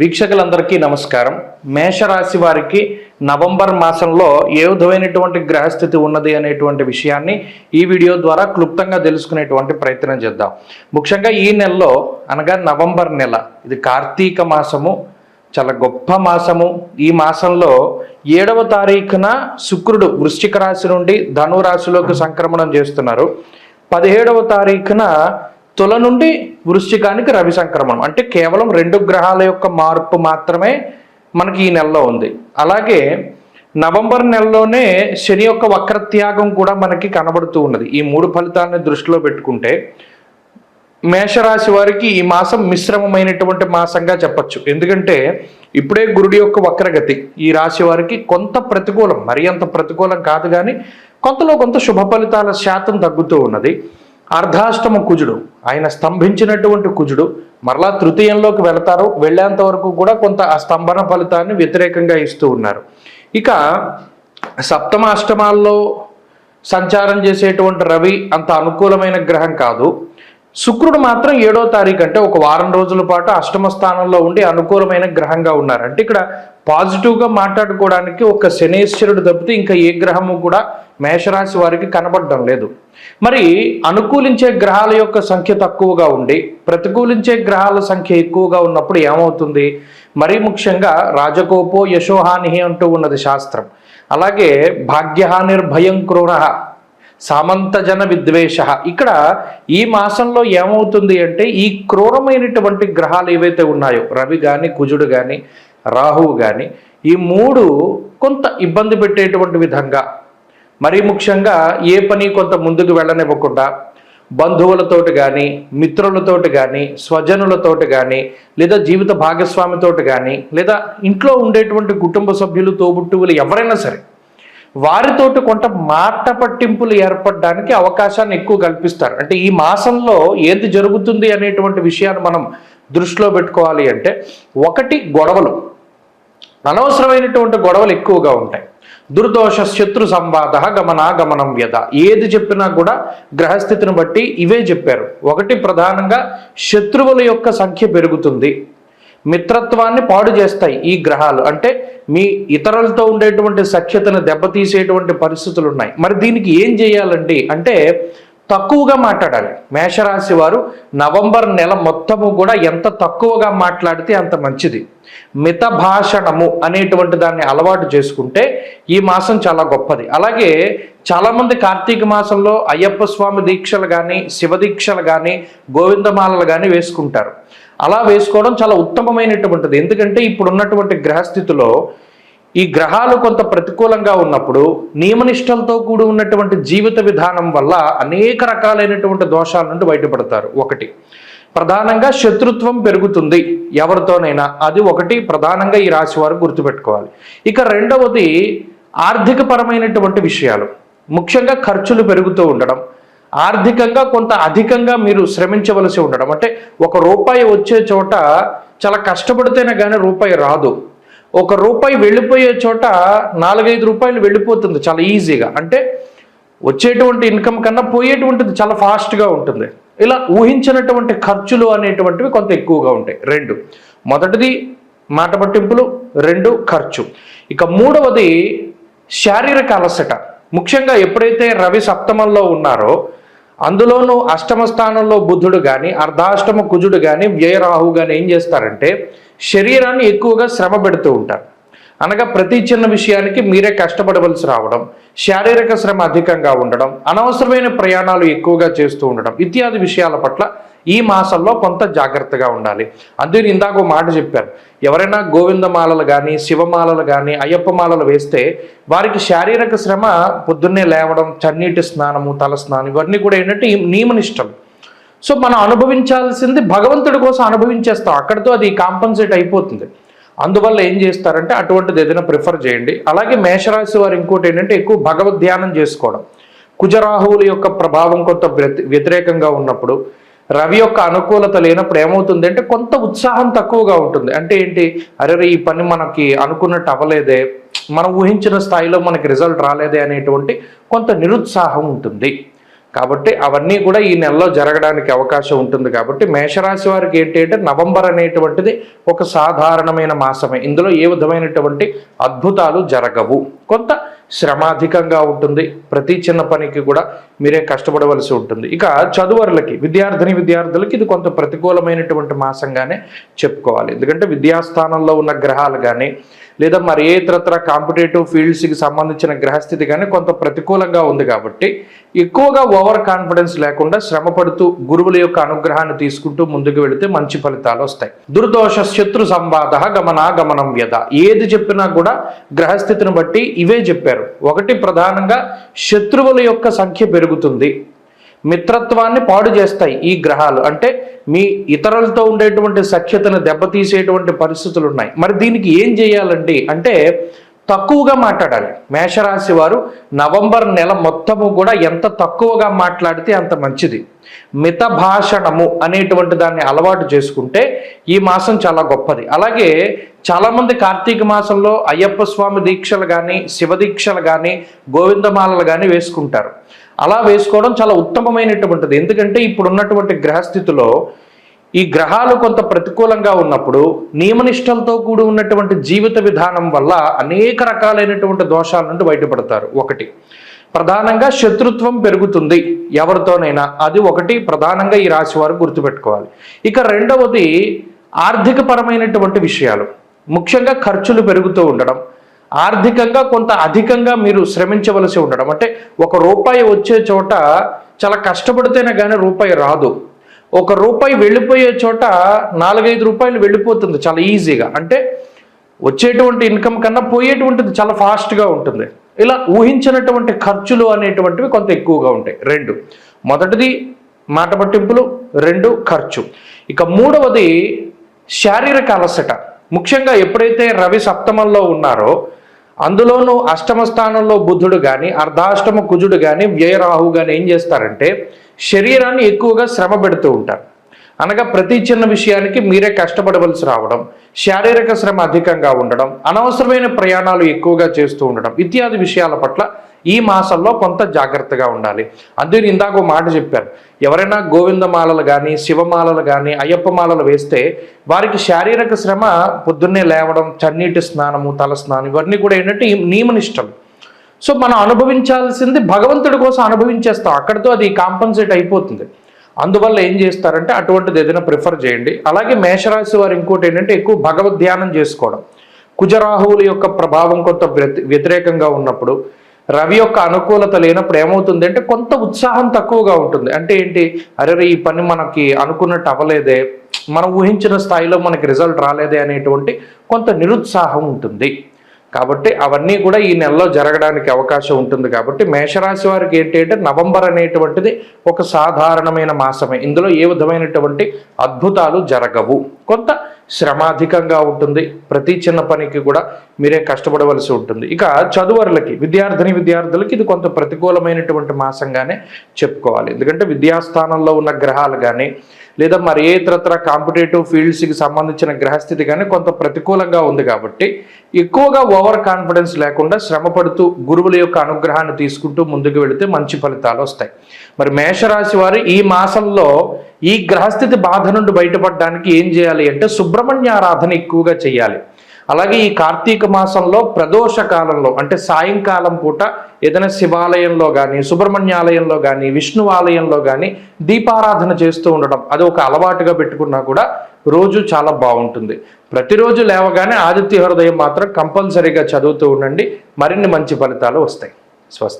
వీక్షకులందరికీ నమస్కారం. మేషరాశి వారికి నవంబర్ మాసంలో ఏ విధమైనటువంటి గ్రహస్థితి ఉన్నది అనేటువంటి విషయాన్ని ఈ వీడియో ద్వారా క్లుప్తంగా తెలుసుకునేటువంటి ప్రయత్నం చేద్దాం. ముఖ్యంగా ఈ నెలలో అనగా నవంబర్ నెల ఇది కార్తీక మాసము చాలా గొప్ప మాసము. ఈ మాసంలో ఏడవ తారీఖున శుక్రుడు వృశ్చిక రాశి నుండి ధను రాశిలోకి సంక్రమణం చేస్తున్నారు. పదిహేడవ తారీఖున తుల నుండి వృశ్చికానికి రవి సంక్రమణం అంటే కేవలం రెండు గ్రహాల యొక్క మార్పు మాత్రమే మనకి ఈ నెలలో ఉంది. అలాగే నవంబర్ నెలలోనే శని యొక్క వక్రత్యాగం కూడా మనకి కనబడుతూ ఉన్నది. ఈ మూడు ఫలితాలను దృష్టిలో పెట్టుకుంటే మేషరాశి వారికి ఈ మాసం మిశ్రమమైనటువంటి మాసంగా చెప్పచ్చు. ఎందుకంటే ఇప్పుడే గురుడి యొక్క వక్రగతి ఈ రాశి వారికి కొంత ప్రతికూలం మరి అంత ప్రతికూలం కాదు కానీ కొంతలో కొంత శుభ ఫలితాల శాతం తగ్గుతూ ఉన్నది. అర్ధాష్టమ కుజుడు. ఆయన స్తంభించినటువంటి కుజుడు. మరలా తృతీయంలోకి వెళతారు. వెళ్ళేంత వరకు కూడా కొంత ఆ స్తంభన ఫలితాన్ని వ్యతిరేకంగా ఇస్తూ ఉన్నారు. ఇక సప్తమ అష్టమాల్లో సంచారం చేసేటువంటి రవి అంత అనుకూలమైన గ్రహం కాదు. శుక్రుడు మాత్రం ఏడో తారీఖు అంటే ఒక వారం రోజుల పాటు అష్టమ స్థానంలో ఉండి అనుకూలమైన గ్రహంగా ఉన్నారు అంటే ఇక్కడ పాజిటివ్గా మాట్లాడుకోవడానికి ఒక శనేశ్వరుడు తప్పితే ఇంకా ఏ గ్రహము కూడా మేషరాశి వారికి కనబడడం లేదు. మరి అనుకూలించే గ్రహాల యొక్క సంఖ్య తక్కువగా ఉండి ప్రతికూలించే గ్రహాల సంఖ్య ఎక్కువగా ఉన్నప్పుడు ఏమవుతుంది? మరీ ముఖ్యంగా రాజకోపో యశోహాని అంటూ ఉన్నది శాస్త్రం. అలాగే భాగ్యహానిర్భయం క్రూర సామంతజన విద్వేష. ఇక్కడ ఈ మాసంలో ఏమవుతుంది అంటే ఈ క్రూరమైనటువంటి గ్రహాలు ఏవైతే ఉన్నాయో రవి కానీ కుజుడు కానీ రాహువు కానీ ఈ మూడు కొంత ఇబ్బంది పెట్టేటువంటి విధంగా. మరీ ముఖ్యంగా ఏ పని కొంత ముందుకు వెళ్ళనివ్వకుండా బంధువులతోటి కానీ మిత్రులతోటి కానీ స్వజనులతోటి కానీ లేదా జీవిత భాగస్వామితోటి కానీ లేదా ఇంట్లో ఉండేటువంటి కుటుంబ సభ్యులు తోబుట్టువులు ఎవరైనా సరే వారితోటి కొంత మాట పట్టింపులు ఏర్పడడానికి అవకాశాన్ని ఎక్కువ కల్పిస్తారు. అంటే ఈ మాసంలో ఏది జరుగుతుంది అనేటువంటి విషయాన్ని మనం దృష్టిలో పెట్టుకోవాలి అంటే ఒకటి గొడవలు. అనవసరమైనటువంటి గొడవలు ఎక్కువగా ఉంటాయి. దుర్దోష శత్రు సంవాద గమనాగమనం వ్యధ. ఏది చెప్పినా కూడా గ్రహస్థితిని బట్టి ఇవే చెప్పారు. ఒకటి ప్రధానంగా శత్రువుల యొక్క సంఖ్య పెరుగుతుంది. మిత్రత్వాన్ని పాడు చేస్తాయి ఈ గ్రహాలు. అంటే మీ ఇతరులతో ఉండేటువంటి సఖ్యతను దెబ్బతీసేటువంటి పరిస్థితులు ఉన్నాయి. మరి దీనికి ఏం చేయాలండి? అంటే తక్కువగా మాట్లాడాలి. మేషరాశి వారు నవంబర్ నెల మొత్తము కూడా ఎంత తక్కువగా మాట్లాడితే అంత మంచిది. మిత భాషణము అనేటువంటి దాన్ని అలవాటు చేసుకుంటే ఈ మాసం చాలా గొప్పది. అలాగే చాలామంది కార్తీక మాసంలో అయ్యప్ప స్వామి దీక్షలు కానీ శివ దీక్షలు కానీ గోవిందమాలలు కానీ వేసుకుంటారు. అలా వేసుకోవడం చాలా ఉత్తమమైనటువంటిది. ఎందుకంటే ఇప్పుడు ఉన్నటువంటి గ్రహస్థితిలో ఈ గ్రహాలు కొంత ప్రతికూలంగా ఉన్నప్పుడు నియమనిష్టలతో కూడి ఉన్నటువంటి జీవిత విధానం వల్ల అనేక రకాలైనటువంటి దోషాల నుండి బయటపడతారు. ఒకటి ప్రధానంగా శత్రుత్వం పెరుగుతుంది. ఎవరితోనైనా అది ఒకటి ప్రధానంగా ఈ రాశి వారు గుర్తుపెట్టుకోవాలి. ఇక రెండవది ఆర్థిక పరమైనటువంటి విషయాలు. ముఖ్యంగా ఖర్చులు పెరుగుతూ ఉండడం ఆర్థికంగా కొంత అధికంగా మీరు శ్రమించవలసి ఉండడం. అంటే ఒక రూపాయి వచ్చే చోట చాలా కష్టపడితేనే కానీ రూపాయి రాదు. ఒక రూపాయి వెళ్ళిపోయే చోట నాలుగైదు రూపాయలు వెళ్ళిపోతుంది చాలా ఈజీగా. అంటే వచ్చేటువంటి ఇన్కమ్ కన్నా పోయేటువంటిది చాలా ఫాస్ట్గా ఉంటుంది. ఇలా ఊహించినటువంటి ఖర్చులు అనేటువంటివి కొంత ఎక్కువగా ఉంటాయి. రెండు. మొదటిది మాట పట్టింపులు. రెండు ఖర్చు. ఇక మూడవది శారీరక అలసట. ముఖ్యంగా ఎప్పుడైతే రవి సప్తమంలో ఉన్నారో అందులోనూ అష్టమ స్థానంలో బుద్ధుడు కానీ అర్ధాష్టమ కుజుడు కానీ వ్యయరాహు కానీ ఏం చేస్తారంటే శరీరాన్ని ఎక్కువగా శ్రమ పెడుతూ ఉంటారు. అనగా ప్రతి చిన్న విషయానికి మీరే కష్టపడవలసి రావడం శారీరక శ్రమ అధికంగా ఉండడం అనవసరమైన ప్రయాణాలు ఎక్కువగా చేస్తూ ఉండడం ఇత్యాది విషయాల పట్ల ఈ మాసంలో కొంత జాగ్రత్తగా ఉండాలి. అందుకని ఇందాక మాట చెప్పారు. ఎవరైనా గోవిందమాలలు కానీ శివమాలలు కానీ అయ్యప్ప మాలలు వేస్తే వారికి శారీరక శ్రమ పొద్దున్నే లేవడం చన్నీటి స్నానము తల స్నానం ఇవన్నీ కూడా ఏంటంటే నియమనిష్టం సో మనం అనుభవించాల్సింది భగవంతుడి కోసం అనుభవించేస్తాం. అక్కడితో అది కాంపన్సేట్ అయిపోతుంది. అందువల్ల ఏం చేస్తారంటే అటువంటిది ఏదైనా ప్రిఫర్ చేయండి. అలాగే మేషరాశి వారు ఇంకోటి ఏంటంటే ఎక్కువ భగవద్ ధ్యానం చేసుకోవడం. కుజరాహువుల యొక్క ప్రభావం కొంత వ్యతి- వ్యతిరేకంగా ఉన్నప్పుడు రవి యొక్క అనుకూలత లేనప్పుడు ఏమవుతుంది అంటే కొంత ఉత్సాహం తక్కువగా ఉంటుంది. అంటే ఏంటి? అరే ఈ పని మనకి అనుకున్నట్టు అవ్వలేదే మనం ఊహించిన స్థాయిలో మనకి రిజల్ట్ రాలేదే అనేటువంటి కొంత నిరుత్సాహం ఉంటుంది. కాబట్టి అవన్నీ కూడా ఈ నెలలో జరగడానికి అవకాశం ఉంటుంది కాబట్టి మేషరాశి వారికి ఏంటంటే నవంబర్ అనేటువంటిది ఒక సాధారణమైన మాసమే. ఇందులో ఏ విధమైనటువంటి అద్భుతాలు జరగవు. కొంత శ్రమ అధికంగా ఉంటుంది. ప్రతి చిన్న పనికి కూడా మీరే కష్టపడవలసి ఉంటుంది. ఇక చదువరులకి విద్యార్థిని విద్యార్థులకి ఇది కొంత ప్రతికూలమైనటువంటి మాసంగానే చెప్పుకోవాలి. ఎందుకంటే విద్యాస్థానంలో ఉన్న గ్రహాలు కానీ లేదా మరి ఏ ఇతరత్ర కాంపిటేటివ్ ఫీల్డ్స్కి సంబంధించిన గ్రహస్థితి కానీ కొంత ప్రతికూలంగా ఉంది కాబట్టి ఎక్కువగా ఓవర్ కాన్ఫిడెన్స్ లేకుండా శ్రమ పడుతూ గురువుల యొక్క అనుగ్రహాన్ని తీసుకుంటూ ముందుకు వెళితే మంచి ఫలితాలు వస్తాయి. దుర్దోష శత్రు సంవాద గమనాగమనం వ్యధ ఏది చెప్పినా కూడా గ్రహస్థితిని బట్టి ఇవే చెప్పారు. ఒకటి ప్రధానంగా శత్రువుల యొక్క సంఖ్య పెరుగుతుంది. మిత్రత్వాన్ని పాడు చేస్తాయి ఈ గ్రహాలు. అంటే మీ ఇతరులతో ఉండేటువంటి సఖ్యతను దెబ్బతీసేటువంటి పరిస్థితులు ఉన్నాయి మరి దీనికి ఏం చేయాలండి? అంటే తక్కువగా మాట్లాడాలి. మేషరాశి వారు నవంబర్ నెల మొత్తము కూడా ఎంత తక్కువగా మాట్లాడితే అంత మంచిది. మిత భాషణము అనేటువంటి దాన్ని అలవాటు చేసుకుంటే ఈ మాసం చాలా గొప్పది. అలాగే చాలామంది కార్తీక మాసంలో అయ్యప్ప స్వామి దీక్షలు కానీ శివ దీక్షలు కానీ గోవిందమాలలు కానీ వేసుకుంటారు. అలా వేసుకోవడం చాలా ఉత్తమమైనటువంటిది. ఎందుకంటే ఇప్పుడు ఉన్నటువంటి గ్రహస్థితిలో ఈ గ్రహాలు కొంత ప్రతికూలంగా ఉన్నప్పుడు నియమనిష్టలతో కూడి ఉన్నటువంటి జీవిత విధానం వల్ల అనేక రకాలైనటువంటి దోషాల నుండి బయటపడతారు. ఒకటి ప్రధానంగా శత్రుత్వం పెరుగుతుంది. ఎవరితోనైనా అది ఒకటి ప్రధానంగా ఈ రాశి వారు గుర్తుపెట్టుకోవాలి. ఇక రెండవది ఆర్థిక పరమైనటువంటి విషయాలు. ముఖ్యంగా ఖర్చులు పెరుగుతూ ఉండడం. ఆర్థికంగా కొంత అధికంగా మీరు శ్రమించవలసి ఉండడం. అంటే ఒక రూపాయి వచ్చే చోట చాలా కష్టపడితేనే కానీ రూపాయి రాదు. ఒక రూపాయి వెళ్ళిపోయే చోట నాలుగైదు రూపాయలు వెళ్ళిపోతుంది చాలా ఈజీగా. అంటే వచ్చేటువంటి ఇన్కమ్ కన్నా పోయేటువంటిది చాలా ఫాస్ట్గా ఉంటుంది. ఇలా ఊహించినటువంటి ఖర్చులు అనేటువంటివి కొంత ఎక్కువగా ఉంటాయి. రెండు. మొదటిది మాట పట్టింపులు. రెండు ఖర్చు. ఇక మూడవది శారీరక అలసట. ముఖ్యంగా ఎప్పుడైతే రవి సప్తమంలో ఉన్నారో అందులోనూ అష్టమ స్థానంలో బుద్ధుడు కానీ అర్ధాష్టమ కుజుడు కానీ వ్యయరాహు కానీ ఏం చేస్తారంటే శరీరాన్ని ఎక్కువగా శ్రమ పెడుతూ ఉంటారు. అనగా ప్రతి చిన్న విషయానికి మీరే కష్టపడవలసి రావడం శారీరక శ్రమ అధికంగా ఉండడం అనవసరమైన ప్రయాణాలు ఎక్కువగా చేస్తూ ఉండడం ఇత్యాది విషయాల పట్ల ఈ మాసంలో కొంత జాగ్రత్తగా ఉండాలి. అందుకని ఇందాక ఒక మాట చెప్పారు. ఎవరైనా గోవిందమాలలు కానీ శివమాలలు కానీ అయ్యప్ప మాలలు వేస్తే వారికి శారీరక శ్రమ పొద్దున్నే లేవడం చన్నీటి స్నానము తల స్నానం ఇవన్నీ కూడా ఏంటంటే నియమనిష్టం నియమనిష్టలు. సో మనం అనుభవించాల్సింది భగవంతుడి కోసం అనుభవించేస్తాం. అక్కడితో అది కాంపన్సేట్ అయిపోతుంది. అందువల్ల ఏం చేస్తారంటే అటువంటిది ఏదైనా ప్రిఫర్ చేయండి. అలాగే మేషరాశి వారు ఇంకోటి ఏంటంటే ఎక్కువ భగవద్ ధ్యానం చేసుకోవడం. కుజరాహువుల యొక్క ప్రభావం కొంత వ్యతి- వ్యతిరేకంగా ఉన్నప్పుడు రవి యొక్క అనుకూలత లేనప్పుడు ఏమవుతుంది అంటే కొంత ఉత్సాహం తక్కువగా ఉంటుంది. అంటే ఏంటి? అరే ఈ పని మనకి అనుకున్నట్టు అవ్వలేదే మనం ఊహించిన స్థాయిలో మనకి రిజల్ట్ రాలేదే అనేటువంటి కొంత నిరుత్సాహం ఉంటుంది. కాబట్టి అవన్నీ కూడా ఈ నెలలో జరగడానికి అవకాశం ఉంటుంది. కాబట్టి మేషరాశి వారికి ఏంటి అంటే నవంబర్ అనేటువంటిది ఒక సాధారణమైన మాసమే. ఇందులో ఏ విధమైనటువంటి అద్భుతాలు జరగవు. కొంత శ్రమ అధికంగా ఉంటుంది. ప్రతి చిన్న పనికి కూడా మీరే కష్టపడవలసి ఉంటుంది. ఇక చదువరులకి విద్యార్థిని విద్యార్థులకి ఇది కొంత ప్రతికూలమైనటువంటి మాసంగానే చెప్పుకోవాలి. ఎందుకంటే విద్యాస్థానంలో ఉన్న గ్రహాలు కానీ లేదా మరి ఏ ఇతరత్ర కాంపిటేటివ్ ఫీల్డ్స్కి సంబంధించిన గ్రహస్థితి కానీ కొంత ప్రతికూలంగా ఉంది కాబట్టి ఎక్కువగా ఓవర్ కాన్ఫిడెన్స్ లేకుండా శ్రమ పడుతూ గురువుల యొక్క అనుగ్రహాన్ని తీసుకుంటూ ముందుకు వెళితే మంచి ఫలితాలు వస్తాయి. మరి మేషరాశి వారు ఈ మాసంలో ఈ గ్రహస్థితి బాధ నుండి బయటపడడానికి ఏం చేయాలి అంటే సుబ్రహ్మణ్య ఆరాధన ఎక్కువగా చేయాలి. అలాగే ఈ కార్తీక మాసంలో ప్రదోష కాలంలో అంటే సాయంకాలం పూట ఏదైనా శివాలయంలో కానీ సుబ్రహ్మణ్యాలయంలో కానీ విష్ణు ఆలయంలో కానీ దీపారాధన చేస్తూ ఉండడం అది ఒక అలవాటుగా పెట్టుకున్నా కూడా రోజు చాలా బాగుంటుంది. ప్రతిరోజు లేవగానే ఆదిత్య హృదయం మాత్రం కంపల్సరీగా చదువుతూ ఉండండి. మరిన్ని మంచి ఫలితాలు వస్తాయి. స్వస్తి.